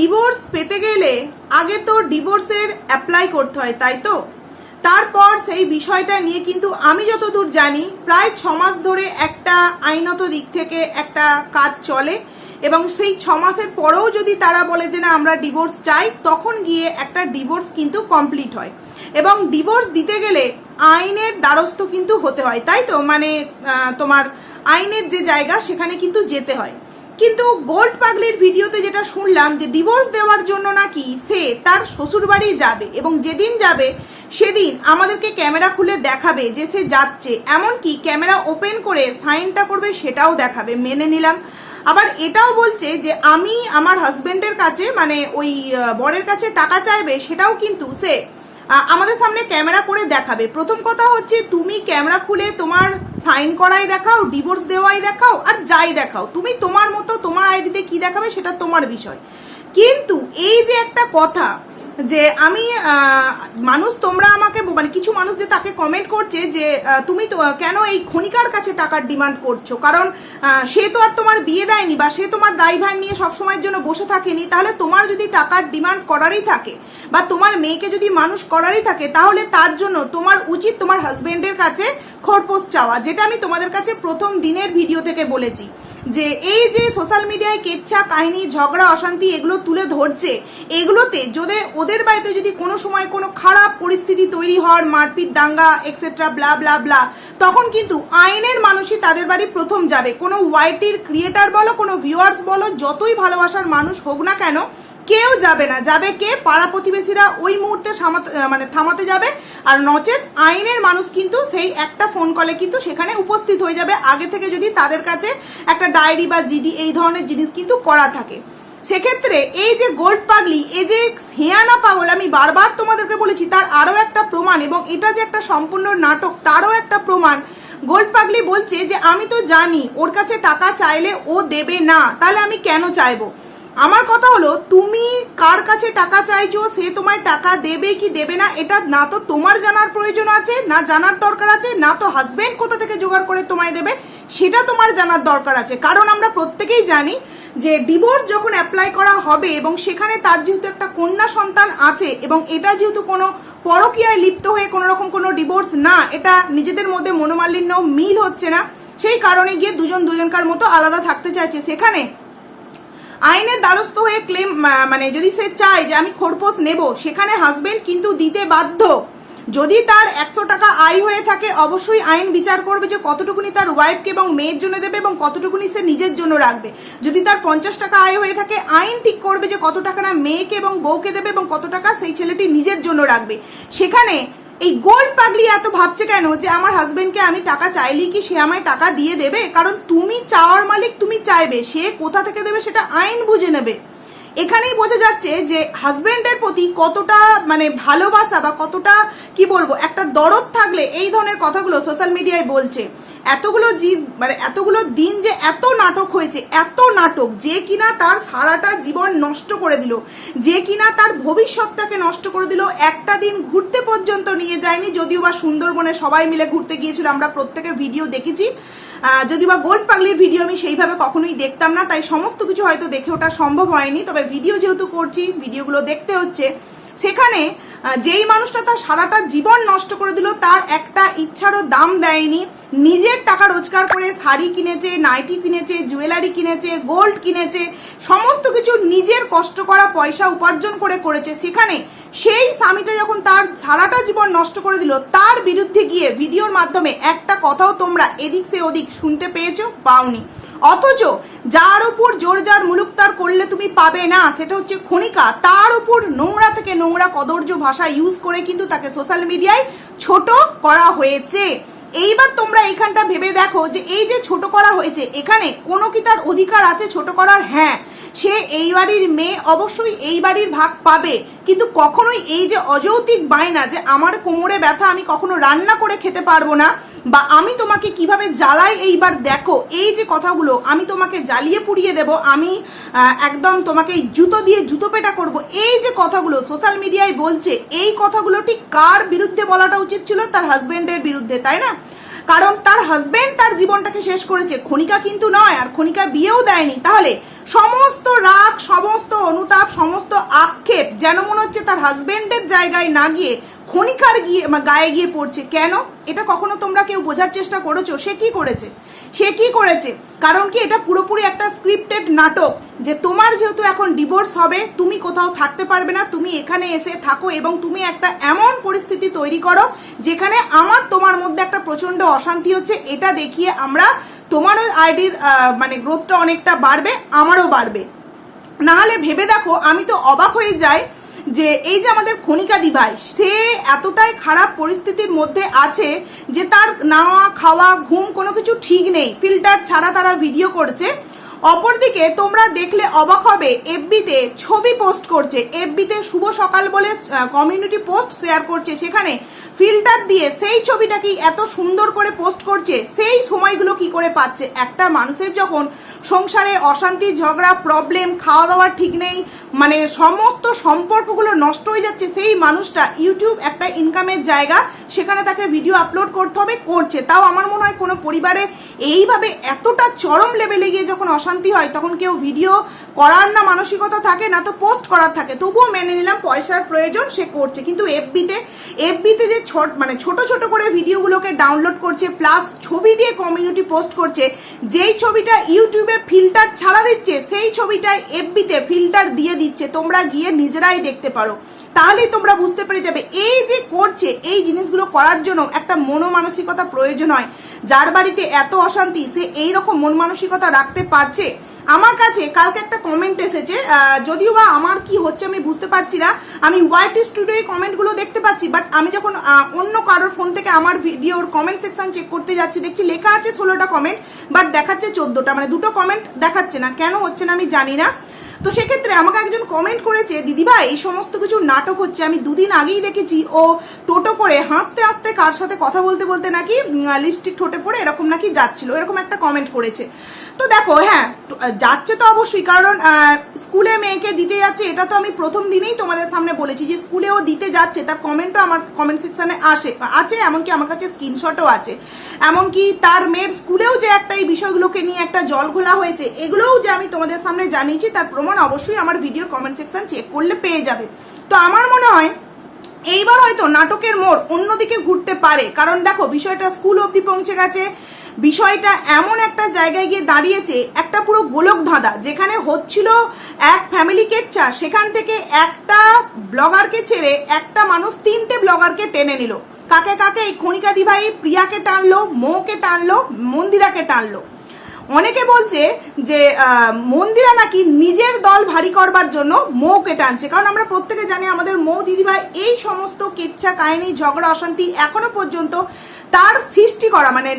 Divorce পেতে গেলে আগে তো ডিভোর্সের অ্যাপ্লাই করতে হয়, তাই তো? তারপর সেই বিষয়টা নিয়ে কিন্তু আমি যতদূর জানি প্রায় ছ মাস ধরে একটা আইনত দিক থেকে একটা কাজ চলে এবং সেই ছ মাসের পরেও যদি তারা বলে যে না, আমরা ডিভোর্স চাই, তখন গিয়ে একটা ডিভোর্স কিন্তু কমপ্লিট হয়। এবং ডিভোর্স দিতে গেলে আইনের দ্বারস্থ কিন্তু হতে হয়, তাই তো? মানে তোমার আইনের যে জায়গা, সেখানে কিন্তু যেতে হয়। কিন্তু গোল্ড পাগলির ভিডিওতে যেটা শুনলাম যে ডিভোর্স দেওয়ার জন্য নাকি সে তার শ্বশুরবাড়ি যাবে এবং যেদিন যাবে সেদিন আমাদেরকে ক্যামেরা খুলে দেখাবে যে সে যাচ্ছে। এমনকি ক্যামেরা ওপেন করে সাইনটা করবে সেটাও দেখাবে, মেনে নিলাম। আবার এটাও বলছে যে আমি আমার হাজব্যান্ডের কাছে মানে ওই বরের কাছে টাকা চাইবে সেটাও কিন্তু সে আমাদের সামনে ক্যামেরা করে দেখাবে। প্রথম কথা হচ্ছে তুমি ক্যামেরা খুলে তোমার সাইন করাই দেখাও ডিভোর্স দেওয়াই দেখাও, আর যাই দেখাও। তুমি তোমার মতো তোমার আইডিতে কি দেখাবে সেটা তোমার বিষয়। কিন্তু এই যে একটা কথা যে আমি মানুষ তোমরা আমাকে মানে কিছু মানুষ যে তাকে কমেন্ট করছে যে তুমি তো কেন এই খনিকার কাছে টাকার ডিমান্ড করছ? কারণ সে তো আর তোমার বিয়ে দেয়নি বা সে তোমার দায়ভার নিয়ে সব সময়ের জন্য বসে থাকেনি, তাহলে তোমার যদি টাকার ডিমান্ড করারই থাকে বা তোমার মেয়েকে যদি মানুষ করারই থাকে, তাহলে তার জন্য তোমার উচিত তোমার হাজবেন্ডের কাছে খরপোশ চাওয়া, যেটা আমি তোমাদের কাছে প্রথম দিনের ভিডিও থেকে বলেছি। যে এই যে সোশ্যাল মিডিয়ায় কেচ্ছা, কাহিনী, ঝগড়া, অশান্তি এগুলো তুলে ধরছে, এগুলোতে যদি ওদের বাড়িতে যদি কোনো সময় কোনো খারাপ পরিস্থিতি তৈরি হওয়ার, মারপিট, দাঙ্গা এক্সেট্রা ব্লা ব্লা ব্লা তখন কিন্তু আইনের মানুষই তাদের বাড়ি প্রথম যাবে। কোনো ওয়াইটির ক্রিয়েটার বলো, কোনো ভিউয়ার্স বলো, যতই ভালোবাসার মানুষ হোক না কেন কেউ যাবে না। যাবে কে? পাড়া প্রতিবেশীরা ওই মুহূর্তে মানে থামাতে যাবে। আর নচেত আইনের মানুষ কিন্তু সেই একটা ফোন কলে কিন্তু সেখানে উপস্থিত হয়ে যাবে। আগে থেকে যদি তাদের কাছে একটা ডায়েরি বা জিডি এই ধরনের জিনিস কিন্তু করা থাকে। সেক্ষেত্রে এই যে গোল্ড পাগলি, এই যে হেয়ানা পাগল, আমি বারবার তোমাদেরকে বলেছি, তার আরও একটা প্রমাণ এবং এটা যে একটা সম্পূর্ণ নাটক, তারও একটা প্রমাণ। গোল্ড পাগলি বলছে যে, আমি তো জানি, ওর কাছে টাকা চাইলে ও দেবে না, তাহলে আমি কেন চাইব? আমার কথা হলো, তুমি কার কাছে টাকা চাইছো, সে তোমায় টাকা দেবে কি দেবে না, এটা না তো তোমার জানার প্রয়োজন আছে, না জানার দরকার আছে, না তো হাজবেন্ড কোথা থেকে জোগাড় করে তোমায় দেবে, সেটা তোমার জানার দরকার আছে। কারণ আমরা প্রত্যেকেই জানি যে ডিভোর্স যখন অ্যাপ্লাই করা হবে এবং সেখানে তার যেহেতু একটা কন্যা সন্তান আছে এবং এটা যেহেতু কোনো পরকীয়ায় লিপ্ত হয়ে কোনো রকম কোনো ডিভোর্স না, এটা নিজেদের মধ্যে মনোমালিন্য মিল হচ্ছে না, সেই কারণে গিয়ে দুজন দুজনকার মতো আলাদা থাকতে চাইছে। সেখানে আইনের দ্বারস্থ হয়ে ক্লেম মানে যদি সে চায় যে আমি খোরপোশ নেব, সেখানে হাজবেন্ড কিন্তু দিতে বাধ্য। যদি তার একশো টাকা আয় হয়ে থাকে, অবশ্যই আইন বিচার করবে যে কতটুকুনি তার ওয়াইফকে এবং মেয়ের জন্য দেবে এবং কতটুকুনি সে নিজের জন্য রাখবে। যদি তার পঞ্চাশ টাকা আয় হয়ে থাকে, আইন ঠিক করবে যে কত টাকা না মেয়েকে এবং বউকে দেবে এবং কত টাকা সেই ছেলেটি নিজের জন্য রাখবে। সেখানে এই গোল্ড পাগলি এত ভাবছে কেন যে আমার হাজবেন্ডকে আমি টাকা চাইলেই কি সে আমায় টাকা দিয়ে দেবে? কারণ তুমি চাওয়ার মালিক তুমি চাইবে। সে কোথা থেকে দেবে সেটা আইন বুঝে নেবে। এখানেই বোঝা যাচ্ছে যে হাজবেন্ডের প্রতি কতটা মানে ভালোবাসা বা কতটা, কি বলব, একটা দরদ থাকলে এই ধরনের কথাগুলো সোশ্যাল মিডিয়ায় বলছে। এতগুলো জি মানে এতগুলো দিন যে এত নাটক হয়েছে, এত নাটক, যে কিনা তার সারাটা জীবন নষ্ট করে দিল, যে কিনা তার ভবিষ্যৎটাকে নষ্ট করে দিল, একটা দিন ঘুরতে পর্যন্ত নিয়ে যায়নি, যদিও বা সুন্দরবনে সবাই মিলে ঘুরতে গিয়েছিল, আমরা প্রত্যেকে ভিডিও দেখেছি। যদি বা গোল্ড পাগলির ভিডিও আমি সেইভাবে কখনোই দেখতাম না, তাই সমস্ত কিছু হয়তো দেখে ওটা সম্ভব হয়নি। তবে ভিডিও যেহেতু করছি ভিডিওগুলো দেখতে হচ্ছে, সেখানে যেই মানুষটা তার সারাটা জীবন নষ্ট করে দিল, তার একটা ইচ্ছারও দাম দেয়নি। নিজের টাকা রোজগার করে শাড়ি কিনেছে, নাইটি কিনেছে, জুয়েলারি কিনেছে, গোল্ড কিনেছে, সমস্ত কিছু নিজের কষ্ট করা পয়সা উপার্জন করে করেছে। সেখানে সেই স্বামীটা যখন তার সারাটা জীবন নষ্ট করে দিল, তার বিরুদ্ধে গিয়ে ভিডিওর মাধ্যমে একটা কথাও তোমরা এদিক সে ওদিক শুনতে পেয়েছ, পাওনি। অথচ যার উপর জোর যার মুলুক তার করলে তুমি পাবে না, সেটা হচ্ছে খনিকা। তার উপর নোংরা থেকে নোংরা কদর্য ভাষা ইউজ করে কিন্তু তাকে সোশ্যাল মিডিয়ায় ছোট করা হয়েছে। এইবার তোমরা এইখানটা ভেবে দেখো যে এই যে ছোট করা হয়েছে, এখানে কোনো কি তার অধিকার আছে ছোট করার? হ্যাঁ সে এই বাড়ির মেয়ে অবশ্যই এই বাড়ির ভাগ পাবে। কিন্তু কখনোই এই যে অযৌতিক বায়না যে আমার কোমরে ব্যথা আমি কখনো রান্না করে খেতে পারব না বা আমি তোমাকে কীভাবে জ্বালাই এইবার দেখো, এই যে কথাগুলো আমি তোমাকে জ্বালিয়ে পুড়িয়ে দেব, আমি একদম তোমাকে জুতো দিয়ে জুতো পেটা করব, এই যে কথাগুলো সোশ্যাল মিডিয়ায় বলছে, এই কথাগুলো ঠিক কার বিরুদ্ধে বলাটা উচিত ছিল? তার হাজবেন্ডের বিরুদ্ধে, তাই না? কারণ তার হাজবেন্ড তার জীবনটাকে শেষ করেছে, খনিকা কিন্তু নয়, আর খনিকা বিয়েও দেয়নি। তাহলে সমস্ত রাগ, সমস্ত অনুতাপ, সমস্ত আক্ষেপ যেন মনে হচ্ছে তার হাজব্যান্ডের জায়গায় না গিয়ে খনিকার গিয়ে গায়ে গিয়ে পড়ছে। কেন? এটা কখনো তোমরা কেউ বোঝার চেষ্টা করেছ? সে কি করেছে? সে কি করেছে? কারণ কি এটা পুরোপুরি একটা স্ক্রিপ্টেড নাটক যে তোমার যেহেতু এখন ডিভোর্স হবে, তুমি কোথাও থাকতে পারবে না, তুমি এখানে এসে থাকো এবং তুমি একটা এমন পরিস্থিতি তৈরি করো যেখানে আমার তোমার মধ্যে একটা প্রচণ্ড অশান্তি হচ্ছে। এটা দেখিয়ে আমরা তোমারও আইডির মানে গ্রোথটা অনেকটা বাড়বে, আমারও বাড়বে। নাহলে ভেবে দেখো, আমি তো অবাক হয়ে যাই যে এই যে আমাদের খনিকা দিভাই, সে এতটাই খারাপ পরিস্থিতির মধ্যে আছে যে তার নাওয়া, খাওয়া, ঘুম কোনো কিছু ঠিক নেই। ফিল্টার ছাড়া তারা ভিডিও করছে। অপরদিকে তোমরা দেখলে অবাক হবে, এফবিতে ছবি পোস্ট করছে। এফবিতে শুভ সকাল বলে কমিউনিটি পোস্ট শেয়ার করছে। সেখানে ফিল্টার দিয়ে সেই ছবিটাকে এত সুন্দর করে পোস্ট করছে? সেই সময়গুলো কি করে পাচ্ছে? একটা মানুষের যখন সংসারে অশান্তি, ঝগড়া প্রবলেম খাওয়া দাওয়া ঠিক নেই। মানে সমস্ত সম্পর্কগুলো নষ্ট হয়ে যাচ্ছে। সেই মানুষটা ইউটিউব একটা ইনকামের জায়গা। সেখানে তাকে ভিডিও আপলোড করতে হবে, করছে। তাও আমার মনে হয় কোনো পরিবারে এইভাবে এতটা চরম লেভেলে গিয়ে যখন অশান্তি হয়, তখন কেউ ভিডিও করার না মানসিকতা থাকে, না তো পোস্ট করার থাকে। তবুও মেনে নিলাম পয়সার প্রয়োজন, সে করছে। কিন্তু এফবিতে এফবিতে যে ছোট মানে ছোট ছোট করে ভিডিওগুলোকে ডাউনলোড করছে প্লাস ছবি দিয়ে কমিউনিটি পোস্ট করছে, যেই ছবিটা ইউটিউবে ফিল্টার ছাড়া দিচ্ছে, সেই ছবিটা এফবিতে ফিল্টার দিয়ে দিচ্ছে, তোমরা গিয়ে নিজেরাই দেখতে পারো। তাহলেই তোমরা বুঝতে পেরে যাবে, এই যে করছে, এই জিনিসগুলো করার জন্য একটা মনোমানসিকতা প্রয়োজন হয়। যার বাড়িতে এত অশান্তি, সে এই রকম মন মানসিকতা রাখতে পারছে? আমার কাছে কালকে একটা কমেন্ট এসেছে যদিও বা আমার কি হচ্ছে আমি বুঝতে পারছি না। আমি ওয়াইটি স্টুডিওয় কমেন্টগুলো দেখতে পাচ্ছি বাট আমি যখন অন্য কারোর ফোন থেকে আমার ভিডিওর কমেন্ট সেকশন চেক করতে যাচ্ছি, দেখছি লেখা আছে ষোলোটা কমেন্ট বাট দেখাচ্ছে চোদ্দোটা। মানে দুটো কমেন্ট দেখাচ্ছে না। কেন হচ্ছে না আমি জানি না। তো সেক্ষেত্রে আমাকে একজন কমেন্ট করেছে দিদিভাই এই সমস্ত কিছু নাটক হচ্ছে, আমি দুদিন আগেই দেখেছি। ও টোটো করে হাসতে হাসতে কার সাথে কথা বলতে বলতে নাকি লিপস্টিক ঠোঁটে পড়ে এরকম নাকি যাচ্ছিল? এরকম একটা কমেন্ট করেছে। তো দেখো হ্যাঁ যাচ্ছে তো অবশ্যই, কারণ স্কুলে মেয়েকে দিতে যাচ্ছে, এটা তো আমি প্রথম দিনেই তোমাদের সামনে বলেছি যে স্কুলেও দিতে যাচ্ছে, তার কমেন্টও আমার কমেন্ট সেকশনে আসে আছে, এমনকি আমার কাছে স্ক্রিনশটও আছে। এমনকি তার মেয়ের স্কুলেও যে একটা এই বিষয়গুলোকে নিয়ে একটা জল ঘোলা হয়েছে, এগুলোও যে আমি তোমাদের সামনে জানিয়েছি, তার প্রমাণ অবশ্যই আমার ভিডিওর কমেন্ট সেকশন চেক করলে পেয়ে যাবে। তো আমার মনে হয়, এইবার হয়তো নাটকের মোড় অন্যদিকে ঘুরতে পারে, কারণ দেখো, বিষয়টা স্কুল অবধি পৌঁছে গেছে বিষয়টা এমন একটা জায়গায় গিয়ে দাঁড়িয়েছে, একটা পুরো গোলক ধাঁধা, যেখানে হচ্ছিল এক ফ্যামিলি কেচ্ছা সেখান থেকে একটা ব্লগারকে ছেড়ে একটা মানুষ তিনটে ব্লগারকে টেনে নিল। কাকে কাকে? এই খনিকা দিভাই প্রিয়াকে টানলো, মৌকে টানলো, মন্দিরাকে টানলো। অনেকে বলছে যে মন্দিরা নাকি নিজের দল ভারী করবার জন্য মৌকে টানছে। কারণ আমরা প্রত্যেকে জানি আমাদের মৌ দিদিভাই এই সমস্ত কেচ্ছা, কাহিনী, ঝগড়া, অশান্তি এখনও পর্যন্ত তার সৃষ্টি করা মানে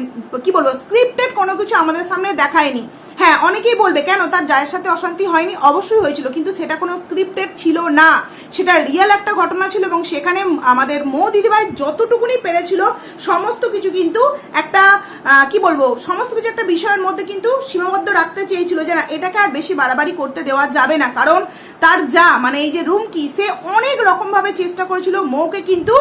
কি বলব স্ক্রিপ্টেড কোনো কিছু আমাদের সামনে দেখায়নি। হ্যাঁ অনেকেই বলবে, কেন তার জায়ের সাথে অশান্তি হয়নি? অবশ্যই হয়েছিল, কিন্তু সেটা কোনো স্ক্রিপ্টেড ছিল না। সেটা রিয়েল একটা ঘটনা ছিল এবং সেখানে আমাদের মৌ দিদিভাই যতটুকুনি পেরেছিল, সমস্ত কিছু কিন্তু একটা কি বলব, সমস্ত কিছু একটা বিষয়ের মধ্যে কিন্তু সীমাবদ্ধ রাখতে চেয়েছিল যে না, এটাকে আর বেশি বাড়াবাড়ি করতে দেওয়া যাবে না। কারণ তার যা মানে এই যে রুম রুমকি সে অনেক রকমভাবে চেষ্টা করেছিল মৌকে কিন্তু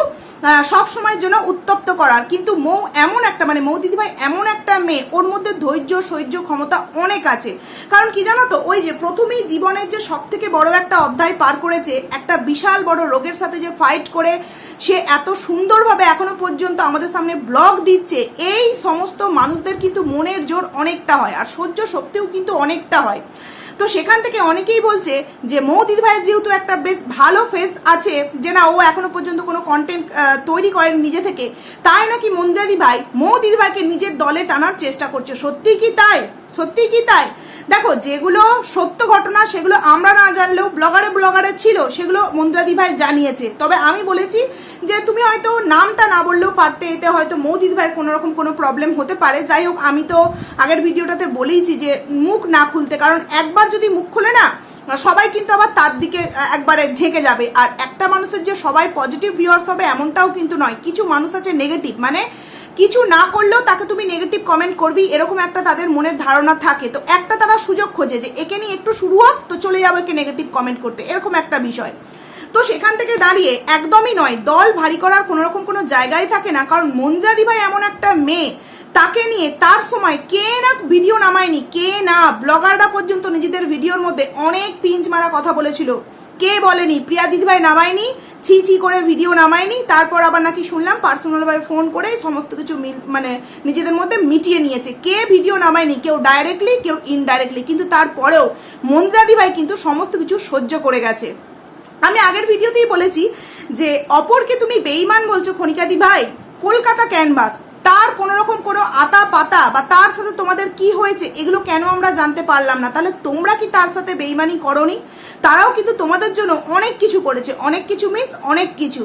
সব সময়ের জন্য উত্তপ্ত করার। কিন্তু মৌ এমন একটা মানে মৌ দিদিভাই এমন একটা মেয়ে, ওর মধ্যে ধৈর্য সহ্য ক্ষমতা অনেক আছে। কারণ কি জানো তো, ওই যে প্রথমেই জীবনের যে সব থেকে বড় একটা অধ্যায় পার করেছে, একটা বিশাল বড় রোগের সাথে যে ফাইট করে, সে এত সুন্দরভাবে এখনও পর্যন্ত আমাদের সামনে ব্লগ দিচ্ছে, এই সমস্ত মানুষদের কিন্তু মনের জোর অনেকটা হয়, আর সহ্য শক্তিও কিন্তু অনেকটা হয়। তো সেখান থেকে অনেকেই বলছে যে মৌ দিদিভাইয়ের যেহেতু একটা বেশ ভালো ফেস আছে, যে না, ও এখনও পর্যন্ত কোনো কন্টেন্ট তৈরি করেন নিজে থেকে, তাই নাকি মন্দিরা ভাই মৌ দিদিভাইকে নিজের দলে টানার চেষ্টা করছে? সত্যি কি তাই? সত্যি কি তাই? দেখো, যেগুলো সত্য ঘটনা, সেগুলো আমরা না জানলেও ব্লগারে ব্লগারে ছিল, সেগুলো মন্দিরাদি ভাই জানিয়েছে। তবে আমি বলেছি যে তুমি হয়তো নামটা না বললেও পারতে, এতে হয়তো মৌদিদি ভাইয়ের কোনো রকম কোনো প্রবলেম হতে পারে। যাই হোক, আমি তো আগের ভিডিওটাতে বলেইছি যে মুখ না খুলতে, কারণ একবার যদি মুখ খুলে না, সবাই কিন্তু আবার তার দিকে একবারে ঝেঁকে যাবে। আর একটা মানুষের যে সবাই পজিটিভ ভিউয়ার্স হবে, এমনটাও কিন্তু নয়। কিছু মানুষ আছে নেগেটিভ মানে কিছু না করলেও তাকে তুমি নেগেটিভ কমেন্ট করবি, এরকম একটা তাদের মনের ধারণা থাকে। তো একটা তারা সুযোগ খোঁজে যে, একে নিয়ে একটু শুরু হোক, তো চলে যাব একে নেগেটিভ কমেন্ট করতে। এরকম একটা বিষয়। তো সেখান থেকে দাঁড়িয়ে একদমই নয়, দল ভারী করার কোনো রকম কোনো জায়গায় থাকে না, কারণ মন্দিরাদি ভাই এমন একটা মেয়ে, তাকে নিয়ে তার সময় কে না ভিডিও নামায়নি, কে না, ব্লগাররা পর্যন্ত নিজেদের ভিডিওর মধ্যে অনেক পিঞ্চ মারা কথা বলেছিল। কে বলেনি? প্রিয়া দিদিভাই নামায়নি ছি ছি করে ভিডিও নামায়নি, তারপর আবার নাকি শুনলাম পার্সোনালভাবে ফোন করে সমস্ত কিছু মানে নিজেদের মধ্যে মিটিয়ে নিয়েছে। কে ভিডিও নামায়নি? কেউ ডাইরেক্টলি কেউ ইনডাইরেক্টলি কিন্তু তারপরেও মন্দ্রাদি ভাই কিন্তু সমস্ত কিছু সহ্য করে গেছে। আমি আগের ভিডিওতেই বলেছি যে, অপরকে তুমি বেইমান বলছো খনিকাদি ভাই, কলকাতা ক্যানভাস তার কোনো রকম কোনো আতা পাতা বা তার সাথে তোমাদের কি হয়েছে, এগুলো কেন আমরা জানতে পারলাম না? তাহলে তোমরা কি তার সাথে বেইমানি করনি? তারাও কিন্তু তোমাদের জন্য অনেক কিছু করেছে। অনেক কিছু মিন্স অনেক কিছু।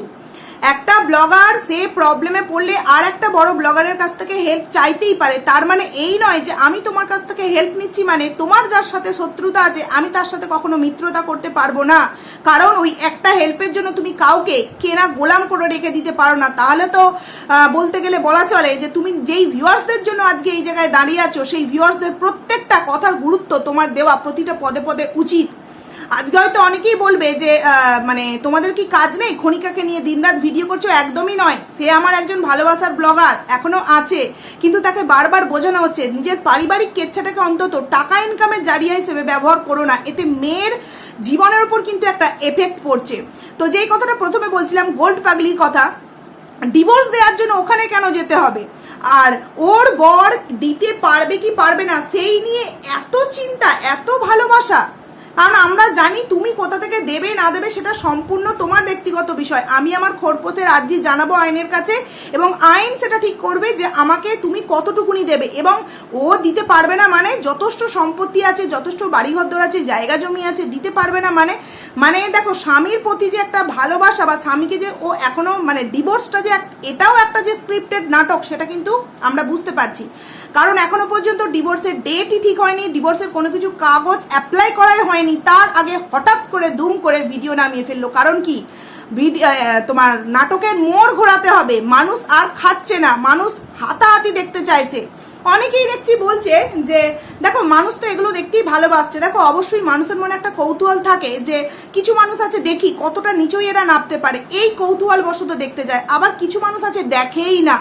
একটা ব্লগার সে প্রবলেমে পড়লে আর একটা বড় ব্লগারের কাছ থেকে হেল্প চাইতেই পারে। তার মানে এই নয় যে আমি তোমার কাছ থেকে হেল্প নিচ্ছি মানে তোমার যার সাথে শত্রুতা আছে, আমি তার সাথে কখনো মিত্রতা করতে পারব না। কারণ ওই একটা হেল্পের জন্য তুমি কাউকে কেনা গোলাম করে রেখে দিতে পারো না। তাহলে তো বলতে গেলে বলা চলে যে তুমি যেই ভিউয়ার্সদের জন্য আজকে এই জায়গায় দাঁড়িয়ে আছো, সেই ভিউয়ার্সদের প্রত্যেকটা কথার গুরুত্ব তোমার দেওয়া প্রতিটা পদে পদে উচিত। আজকে হয়তো অনেকেই বলবে যে মানে তোমাদের কি কাজ নেই? খনিকাকে নিয়ে দিনরাত ভিডিও করছ? একদমই নয়। সে আমার একজন ভালোবাসার ব্লগার, এখনও আছে। কিন্তু তাকে বারবার বোঝানো হচ্ছে, নিজের পারিবারিক কেচ্ছাটাকে অন্তত টাকা ইনকামের জারিয়া হিসেবে ব্যবহার করো না। এতে মেয়ের জীবনের উপর কিন্তু একটা এফেক্ট পড়ছে। তো যেই কথাটা প্রথমে বলছিলাম, গোল্ড পাগলির কথা ডিভোর্স দেওয়ার জন্য ওখানে কেন যেতে হবে? আর ওর বর দিতে পারবে কি পারবে না, সেই নিয়ে এত চিন্তা, এত ভালোবাসা। কারণ আমরা জানি তুমি কোথা থেকে দেবে, না দেবে, সেটা সম্পূর্ণ তোমার ব্যক্তিগত বিষয়। আমি আমার খোরপোশের আর্জি জানাব আইনের কাছে এবং আইন সেটা ঠিক করবে যে আমাকে তুমি কতটুকুনি দেবে এবং ও দিতে পারবে না মানে যথেষ্ট সম্পত্তি আছে, যথেষ্ট বাড়িঘর আছে, জায়গা জমি আছে, দিতে পারবে না মানে মানে দেখো স্বামীর প্রতি যে একটা ভালোবাসা বা স্বামীকে যে ও এখনও মানে ডিভোর্সটা যে এটাও একটা যে স্ক্রিপ্টেড নাটক, সেটা কিন্তু আমরা বুঝতে পারছি। কারণ এখনও পর্যন্ত ডিভোর্সের ডেটই ঠিক হয়নি ডিভোর্সের কোনো কিছু কাগজ অ্যাপ্লাই করাই হয়নি। তার আগে হঠাৎ করে দুম করে ভিডিও নামিয়ে ফেলল। কারণ কি? তোমার নাটকের মোড় ঘোরাতে হবে। মানুষ আর খাচ্ছে না। মানুষ হাতাহাতি দেখতে চাইছে। অনেকেই দেখছি বলছে যে, দেখো, মানুষ তো এগুলো দেখতেই ভালোবাসছে। দেখো, অবশ্যই মানুষের মনে একটা কৌতূহল থাকে যে, কিছু মানুষ আছে দেখি কতটা নিচুই এরা নামতে পারে। এই কৌতূহল বশত দেখতে যায়। আবার কিছু মানুষ আছে দেখেই না।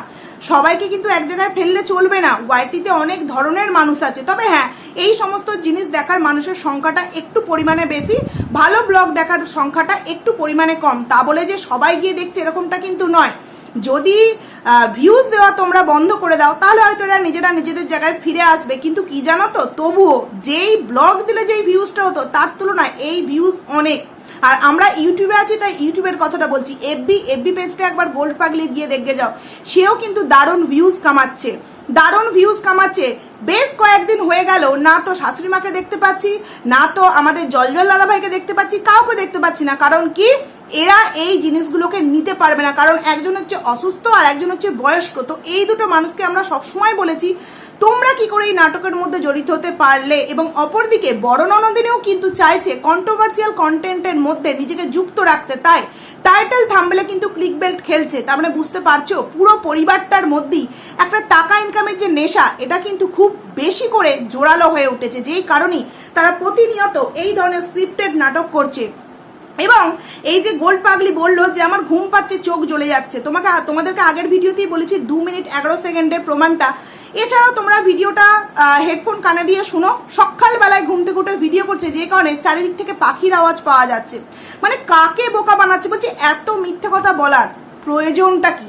সবাইকে কিন্তু এক জায়গায় ফেললে চলবে না। ওয়াইটিতে অনেক ধরনের মানুষ আছে। তবে হ্যাঁ এই সমস্ত জিনিস দেখার মানুষের সংখ্যাটা একটু পরিমাণে বেশি। ভালো ব্লগ দেখার সংখ্যাটা একটু পরিমাণে কম। তা বলে যে সবাই গিয়ে দেখছে এরকমটা কিন্তু নয়। যদি ভিউজ দেওয়া তোমরা বন্ধ করে দাও, তাহলে হয়তো এরা নিজেরা নিজেদের জায়গায় ফিরে আসবে। কিন্তু কি জানো তো? তবুও যেই ব্লগ দিলে যেই ভিউজটা হতো, তার তুলনায় এই ভিউজ অনেক। আর আমরা ইউটিউবে আছি, তাই ইউটিউবের কথাটা বলছি। এফবি এফবি পেজটা একবার গোল্ড পাগলি গিয়ে দেখে যাও। সেও কিন্তু দারুণ ভিউজ কামাচ্ছে। দারুণ ভিউজ কামাচ্ছে। বেশ কয়েকদিন হয়ে গেল, না তো শাশুড়ি মাকে দেখতে পাচ্ছি, না তো আমাদের জলজল দাদা ভাইকে দেখতে পাচ্ছি, কাউকে দেখতে পাচ্ছি না। কারণ কি? এরা এই জিনিসগুলোকে নিতে পারবে না। কারণ একজন হচ্ছে অসুস্থ আর একজন হচ্ছে বয়স্ক। তো এই দুটো মানুষকে আমরা সবসময় বলেছি তোমরা কি করে এই নাটকের মধ্যে জড়িত হতে পারলে? এবং অপরদিকে, বড় ননদিনেও কিন্তু চাইছে কন্ট্রোভার্সিয়াল কন্টেন্টের মধ্যে নিজেকে যুক্ত রাখতে। তাই টাইটেল থাম্বলে কিন্তু ক্লিক বেল্ট খেলছে। তার মানে বুঝতে পারছ, পুরো পরিবারটার মধ্যেই একটা টাকা ইনকামের যে নেশা, এটা কিন্তু খুব বেশি করে জোরালো হয়ে উঠেছে। যেই কারণেই তারা প্রতিনিয়ত এই ধরনের স্ক্রিপ্টেড নাটক করছে। এবং এই যে গোল্ড পাগলি বলল যে, আমার ঘুম পাচ্ছে, চোখ জ্বলে যাচ্ছে। তোমাকে, তোমাদেরকে আগের ভিডিওতেই বলেছি, দু মিনিট এগারো সেকেন্ডের প্রমাণটা। এছাড়াও তোমরা ভিডিওটা হেডফোন কানে দিয়ে শোনো। সকালবেলায় ঘুম থেকে উঠে ভিডিও করছে, যে কারণে চারিদিক থেকে পাখির আওয়াজ পাওয়া যাচ্ছে। মানে কাকে বোকা বানাচ্ছে বলছে, এত মিথ্যে কথা বলার প্রয়োজনটা কি?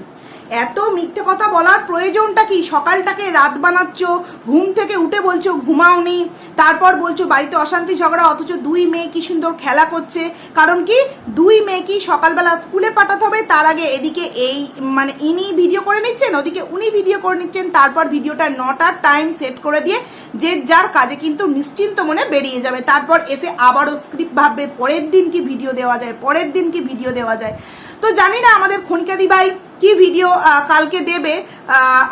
এত মিথ্যে কথা বলার প্রয়োজনটা কি? সকালটাকে রাত বানাচ্ছ, ঘুম থেকে উঠে বলছো, ঘুমাওনি। তারপর বলছো, বাড়িতে অশান্তি ঝগড়া, অথচ দুই মেয়ে কি সুন্দর খেলা করছে। কারণ কি? দুই মেয়ে কি সকালবেলা স্কুলে পাঠাতে হবে, তার আগে এদিকে এই মানে ইনি ভিডিও করে নিচ্ছেন, ওদিকে উনি ভিডিও করে নিচ্ছেন, তারপর ভিডিওটা নটার টাইম সেট করে দিয়ে যে যার কাজে কিন্তু নিশ্চিন্ত মনে বেরিয়ে যাবে। তারপর এসে আবারও স্ক্রিপ্ট ভাববে, পরের দিন কি ভিডিও দেওয়া যায়? পরের দিন কি ভিডিও দেওয়া যায়? তো জানি না আমাদের খনিকাদি ভাই কি ভিডিও কালকে দেবে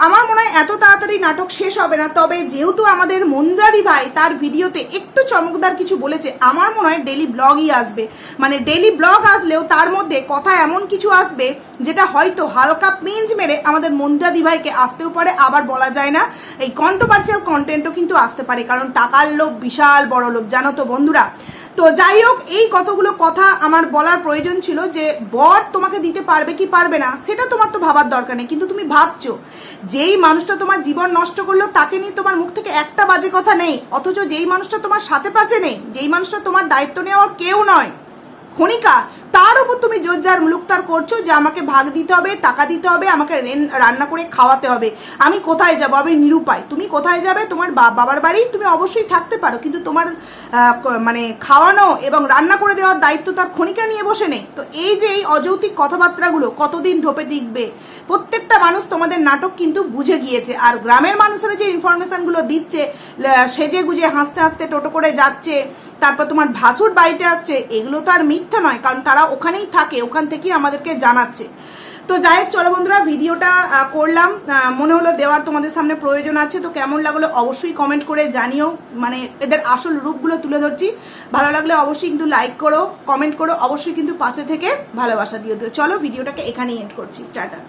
আমার মনে হয় এত তাড়াতাড়ি নাটক শেষ হবে না, তবে যেহেতু আমাদের মন্দ্রাদি ভাই তার ভিডিওতে একটু চমকদার কিছু বলেছে, আমার মনে হয় ডেলি ব্লগই আসবে। মানে ডেলি ব্লগ আসলেও তার মধ্যে কথা এমন কিছু আসবে, যেটা হয়তো হালকা পিঞ্চ মেরে আমাদের মন্দ্রাদি ভাইকে আসতেও পারে, আবার বলা যায় না, এই কন্ট্রোভার্সিয়াল কন্টেন্টও কিন্তু আসতে পারে, কারণ টাকার লোভ বিশাল বড় লোভ। জানো তো বন্ধুরা তো যাই হোক, এই কতগুলো কথা আমার বলার প্রয়োজন ছিল যে বর তোমাকে দিতে পারবে কি পারবে না, সেটা তোমার তো ভাবার দরকার নেই। কিন্তু তুমি ভাবছ, যেই মানুষটা তোমার জীবন নষ্ট করল, তাকে নিয়ে তোমার মুখ থেকে একটা বাজে কথা নেই। অথচ যেই মানুষটা তোমার সাথে পাচে নেই, যেই মানুষটা তোমার দায়িত্ব নেওয়ার কেউ নয়। খনিকা তার উপর তুমি জোরজার মুলুকতার করছ যে আমাকে ভাগ দিতে হবে, টাকা দিতে হবে, আমাকে রেন- রান্না করে খাওয়াতে হবে। আমি কোথায় যাব? আমি নিরুপায়। তুমি কোথায় যাবে? তোমার বাবার বাড়ি তুমি অবশ্যই থাকতে পারো, কিন্তু তোমার মানে খাওয়ানো এবং রান্না করে দেওয়ার দায়িত্ব তার খনিকা নিয়ে বসে নেই। তো এই যে এই অযৌক্তিক কথাবার্তাগুলো কতদিন ঢোপে টিকবে? প্রত্যেকটা মানুষ তোমাদের নাটক কিন্তু বুঝে গিয়েছে। আর গ্রামের মানুষেরা যে ইনফরমেশনগুলো দিচ্ছে সেজে গুজে হাসতে হাসতে টোটো করে যাচ্ছে, তারপর তোমার ভাসুর বাড়িতে আসছে, এগুলো তো আর মিথ্যা নয়, কারণ তারা ওখানেই থাকে, ওখান থেকেই আমাদেরকে জানাচ্ছে। তো যাই হোক, চলো বন্ধুরা, ভিডিওটা করলাম। মনে হলো দেওয়ার তোমাদের সামনে প্রয়োজন আছে, তো কেমন লাগল অবশ্যই কমেন্ট করে জানিও। মানে এদের আসল রূপগুলো তুলে ধরছি। ভালো লাগলে অবশ্যই কিন্তু লাইক করো কমেন্ট করো, অবশ্যই কিন্তু পাশে থেকে ভালোবাসা দিও। চলো, ভিডিওটাকে এখানেই এন্ড করছি। টাটা।